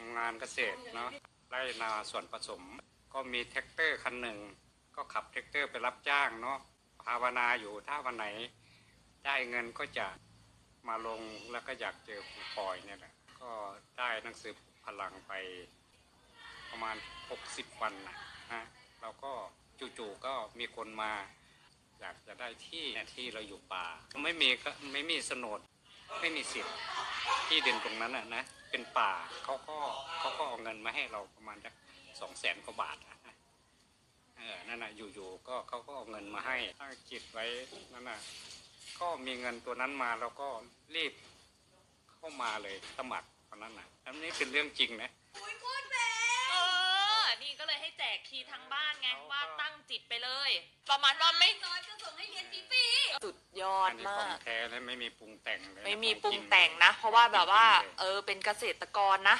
ำงานเกษตรเนาะไร่นาส่วนผสม ก็มีแท็กเตอร์คันหนึ่ง ก็ขับแท็กเตอร์ไปรับจ้างเนาะภาวนาอยู่ถ้าวันไหน ได้เงินก็จะมาลงแล้วก็อยากเจอครูปอยเนี่ยแหละก็ได้หนังสือพลังไปประมาณ 60 วันนะฮะเราก็จู่ๆก็มีคนมา อยากจะได้ที่ที่เราอยู่ป่า ไม่มีก็ไม่มีโฉนดไม่มีสิทธิ์ ที่ดินตรงนั้นน่ะนะเป็นป่าเขาก็เขาก็เอาเงินมาให้เราประมาณสักสองแสนกว่าบาทอะนะเออนั่นน่ะอยู่ๆก็เขาก็เอาเงินมาให้ตั้งจิตไว้นั่นน่ะก็มีเงินตัวนั้นมาเราก็รีบเข้ามาเลยสมัครตอนนั้นน่ะอันนี้เป็นเรื่องจริงนะเออ นี่ก็เลยให้แจกคีย์ทั้งบ้านไงเขาก็ว่าตั้งจิตไปเลย ประมาณว่าไม่ น้อยก็ส่งให้เรี ยนฟรีสุดยอดอันนี้มาของกแท้และไม่มีปรุงแต่งเลยนะไม่มีของปรุจงแต่งนะ เพราะว่าแบบว่าจริงๆเลยเออเป็นเกษตรกรนะ